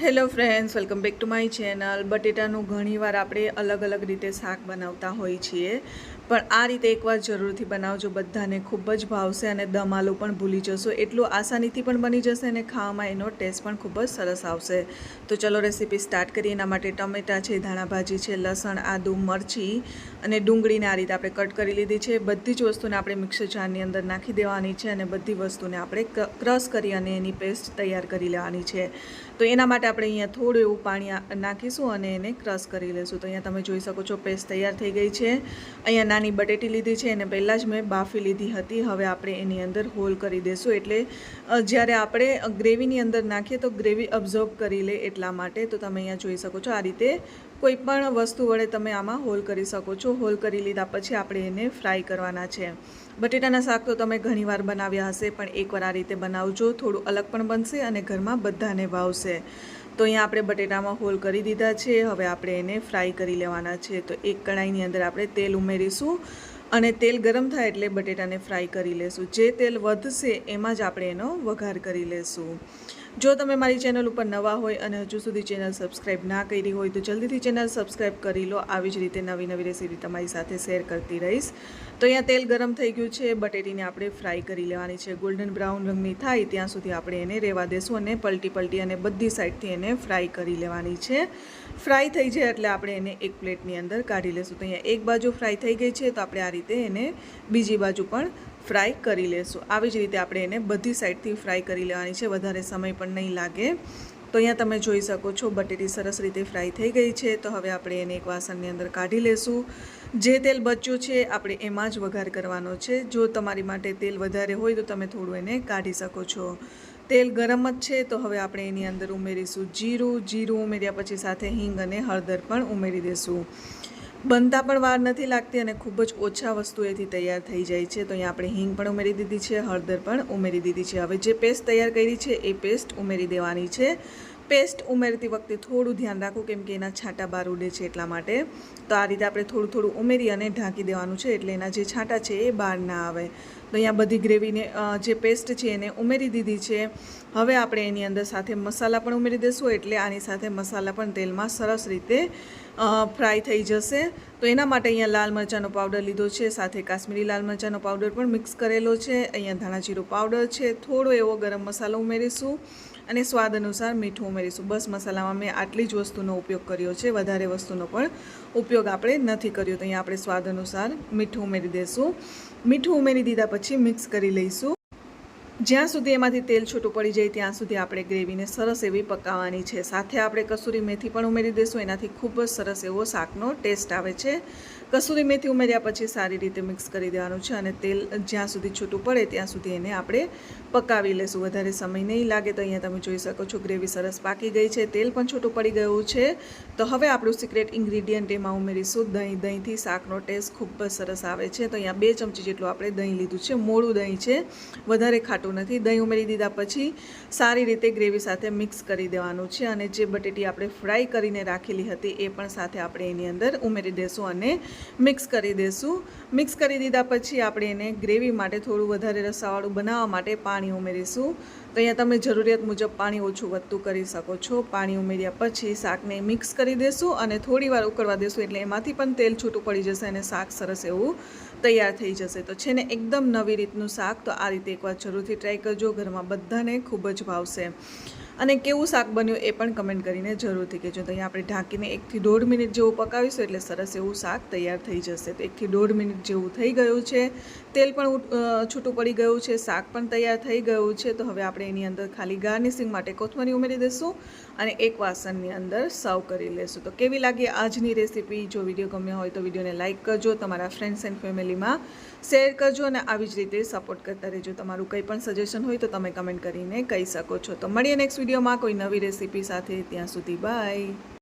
Hello friends welcome back to my channel બટેટાનું ઘણીવાર આપણે અલગ અલગ રીતે શાક બનાવતા હોઈએ છીએ. પણ આ રીતે એકવાર જરૂરથી બનાવજો, બધાને ખૂબ જ ભાવશે અને દમ આલુ પણ ભૂલી જશો. એટલું આસાનીથી પણ બની જશે અને ખાવામાં એનો ટેસ્ટ પણ ખૂબ જ સરસ આવશે. તો ચલો રેસીપી સ્ટાર્ટ કરીએ. એના માટે ટમેટાં છે, ધાણા ભાજી છે, લસણ, આદુ, મરચી અને ડુંગળીને આ રીતે આપણે કટ કરી લીધી છે. બધી જ વસ્તુને આપણે મિક્સર જારની અંદર નાખી દેવાની છે અને બધી વસ્તુને આપણે ક્રશ કરી અને એની પેસ્ટ તૈયાર કરી લેવાની છે. તો એના માટે આપણે અહીંયા થોડું એવું પાણી નાખીશું અને એને ક્રશ કરી લઈશું તો અહીંયા તમે જોઈ શકો છો, પેસ્ટ તૈયાર થઈ ગઈ છે. અહીંયા નાની બટેટી લીધી છે એને પહેલાં જ મેં બાફી લીધી હતી. હવે આપણે એની અંદર હોલ કરી દઈશું એટલે જ્યારે આપણે ગ્રેવીની અંદર નાખીએ તો ગ્રેવી અબ્ઝોર્બ કરી લે એટલા માટે. તો તમે અહીંયા જોઈ શકો છો આ રીતે કોઈ પણ વસ્તુ વડે તમે આમાં હોલ કરી શકો છો. હોલ કરી લીધા પછી આપણે એને ફ્રાય કરવાના છે. બટેટાના શાક તો તમે ઘણીવાર બનાવ્યા હશે, પણ એકવાર આ રીતે બનાવજો. થોડું અલગ પણ બનશે અને ઘરમાં બધાને ભાવશે તો અહીંયા આપણે બટેટામાં હોલ કરી દીધા છે. હવે આપણે એને ફ્રાય કરી લેવાના છે. તો એક કઢાઈની અંદર આપણે તેલ ઉમેરીશું અને તેલ ગરમ થાય એટલે બટેટાને ફ્રાય કરી લેશું. જે તેલ વધશે એમાં જ આપણે એનો વઘાર કરી લેશું. જો તમે મારી ચેનલ ઉપર નવા હોય અને હજુ સુધી ચેનલ સબસ્ક્રાઈબ ના કરી હોય તો જલ્દીથી ચેનલ સબસ્ક્રાઈબ કરી લો. આવી જ રીતે નવી નવી રેસીપી તમારી સાથે શેર કરતી રહીશ. તો અહીંયા તેલ ગરમ થઈ ગયું છે. બટેટીને આપણે ફ્રાય કરી લેવાની છે. ગોલ્ડન બ્રાઉન રંગની થાય ત્યાં સુધી આપણે એને રહેવા દેશું અને પલટી પલટી અને બધી સાઈડથી એને ફ્રાય કરી લેવાની છે. ફ્રાય થઈ જાય એટલે આપણે એને એક પ્લેટની અંદર કાઢી લેશું. તો અહીંયા એક બાજુ ફ્રાય થઈ ગઈ છે. તો આપણે આ રીતે એને બીજી બાજુ પણ ફ્રાય કરી લેશું. આવી જ રીતે આપણે એને બધી સાઈડથી ફ્રાય કરી લેવાની છે. વધારે સમય પણ નહીં લાગે. તો અહીંયા તમે જોઈ શકો છો, બટેટી સરસ રીતે ફ્રાય થઈ ગઈ છે. તો હવે આપણે એને એક વાસણની અંદર કાઢી લેશું. જે તેલ બચ્યું છે, આપણે એમાં જ વઘાર કરવાનો છે. જો તમારી માટે તેલ વધારે હોય, તો તમે થોડું એને કાઢી શકો છો. તેલ ગરમ જ છે, તો હવે આપણે એની અંદર ઉમેરીશું જીરું. જીરું ઉમેર્યા પછી સાથે હિંગ અને હળદર પણ ઉમેરી દઈશું બનતા પણ વાર નથી લાગતી અને ખૂબ જ ઓછા વસ્તુ એથી તૈયાર થઈ જાય છે. તો અહીંયા આપણે હિંગ પણ ઉમેરી દીધી છે, હળદર પણ ઉમેરી દીધી છે. હવે જે પેસ્ટ તૈયાર કરી છે એ પેસ્ટ ઉમેરી દેવાની છે. પેસ્ટ ઉમેરતી વખતે થોડું ધ્યાન રાખવું કેમ કે એના છાંટા બહાર ઉડે છે એટલા માટે. તો આ રીતે આપણે થોડું થોડું ઉમેરી અને ઢાંકી દેવાનું છે એટલે એના જે છાંટા છે એ બહાર ના આવે. તો અહીંયા બધી ગ્રેવીને જે પેસ્ટ છે એને ઉમેરી દીધી છે. હવે આપણે એની અંદર સાથે મસાલા પણ ઉમેરી દઈશું એટલે આની સાથે મસાલા પણ તેલમાં સરસ રીતે ફ્રાય થઈ જશે. તો એના માટે અહીંયા લાલ મરચાંનો પાવડર લીધો છે, સાથે કાશ્મીરી લાલ મરચાંનો પાવડર પણ મિક્સ કરેલો છે. અહીંયા ધાણા પાવડર છે. થોડો એવો ગરમ મસાલો ઉમેરીશું. અને સ્વાદ અનુસાર મીઠું ઉમેરીશું. બસ મસાલામાં મેં આટલી જ વસ્તુનો ઉપયોગ કર્યો છે. વધારે વસ્તુનો પણ ઉપયોગ આપણે નથી કર્યો. તો અહીંયા આપણે સ્વાદ અનુસાર મીઠું ઉમેરી દઈશું મીઠું ઉમેરી દીધા પછી મિક્સ કરી લઈશું. જ્યાં સુધી એમાંથી તેલ છૂટું પડી જાય ત્યાં સુધી આપણે ગ્રેવીને સરસ એવી પકાવવાની છે. સાથે આપણે કસૂરી મેથી પણ ઉમેરી દઈશું. એનાથી ખૂબ જ સરસ એવો શાકનો ટેસ્ટ આવે છે. કસૂરી મેથી ઉમેર્યા પછી સારી રીતે મિક્સ કરી દેવાનું છે અને તેલ જ્યાં સુધી છૂટું પડે ત્યાં સુધી એને આપણે પકાવી લેશું. વધારે સમય નહીં લાગે તો અહીંયા તમે જોઈ શકો છો ગ્રેવી સરસ પાકી ગઈ છે. તેલ પણ છૂટું પડી ગયું છે. તો હવે આપણું સિક્રેટ ઇન્ગ્રીડિયન્ટ એમાં ઉમેરીશું. દહીં, દહીંથી શાકનો ટેસ્ટ ખૂબ જ સરસ આવે છે. તો અહીંયા બે ચમચી જેટલું આપણે દહીં લીધું છે. મોડું દહીં છે. વધારે ખાટું નથી. દહીં ઉમેરી દીધા પછી સારી રીતે ગ્રેવી સાથે મિક્સ કરી દેવાનું છે અને જે બટેટી આપણે ફ્રાય કરીને રાખેલી હતી એ પણ સાથે આપણે એની અંદર ઉમેરી દેશું અને મિક્સ કરી દેશું. મિક્સ કરી દીધા પછી આપણે એને ગ્રેવી માટે થોડું વધારે રસાવાળું બનાવવા માટે પાણી ઉમેરીશું. તો અહીંયા તમે જરૂરિયાત મુજબ પાણી ઓછું વધતું કરી શકો છો. પાણી ઉમેર્યા પછી શાકને મિક્સ કરી દેશું અને થોડીવાર ઉકળવા દેશું એટલે એમાંથી પણ તેલ છૂટું પડી જશે અને શાક સરસ એવું તૈયાર થઈ જશે. તો છે ને, એકદમ નવી રીતનું શાક તો આ રીતે એકવાર જરૂરથી ટ્રાય કરજો. ઘરમાં બધાને ખૂબ જ ભાવશે. અને કેવું શાક બન્યું એ પણ કમેન્ટ કરીને જરૂરથી કહેજો. તો અહીંયા આપણે ઢાંકીને એકથી દોઢ મિનિટ જેવું પકાવીશું એટલે સરસ એવું શાક તૈયાર થઈ જશે. તો એકથી દોઢ મિનિટ જેવું થઈ ગયું છે. તેલ પણ છૂટું પડી ગયું છે. શાક પણ તૈયાર થઈ ગયું છે. તો હવે આપણે એની અંદર ખાલી ગાર્નિશિંગ માટે કોથમરી ઉમેરી દઈશું અને એક વાસણની અંદર સર્વ કરી લેશું. તો કેવી લાગી આજની રેસીપી? જો વીડિયો ગમ્યો હોય તો વિડીયોને લાઇક કરજો, તમારા ફ્રેન્ડ્સ એન્ડ ફેમિલીમાં શેર કરજો અને આવી જ રીતે સપોર્ટ કરતા રહેજો. તમારું કંઈ પણ સજેશન હોય તો તમે કમેન્ટ કરીને કહી શકો છો. તો મળીએ નેક્સ્ટ વિડીયોમાં કોઈ નવી રેસીપી સાથે ત્યાં સુધી બાય.